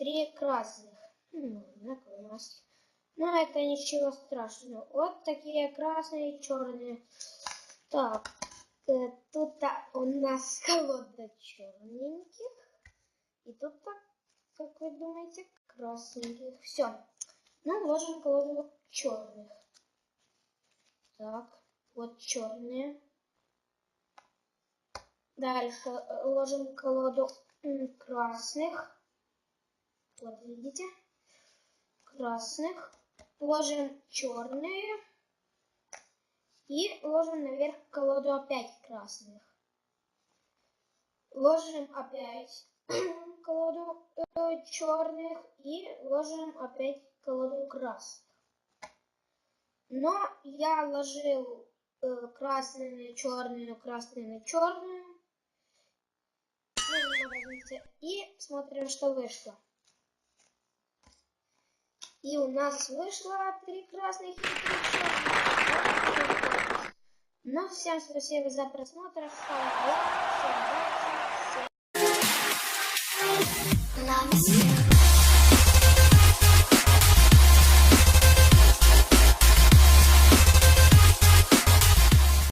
три красных. Ну, одинаковые маски. Но это ничего страшного. Вот такие красные и черные. Так, э, тут у нас колода черненьких. И тут, так, как вы думаете, красненьких. Все. Ну, ложим колоду черных. Так, вот черные. Дальше э, ложим колоду красных. Вот видите? Красных. Ложим черные. И ложим наверх колоду опять красных. Ложим опять колоду э, черных и ложим опять колоду красных. Но я ложил э, красный на черную, красный на черную. Ну. И смотрим, что вышло. И у нас вышло три черных. Ну, всем спасибо за просмотр. Всем удачи. Всем...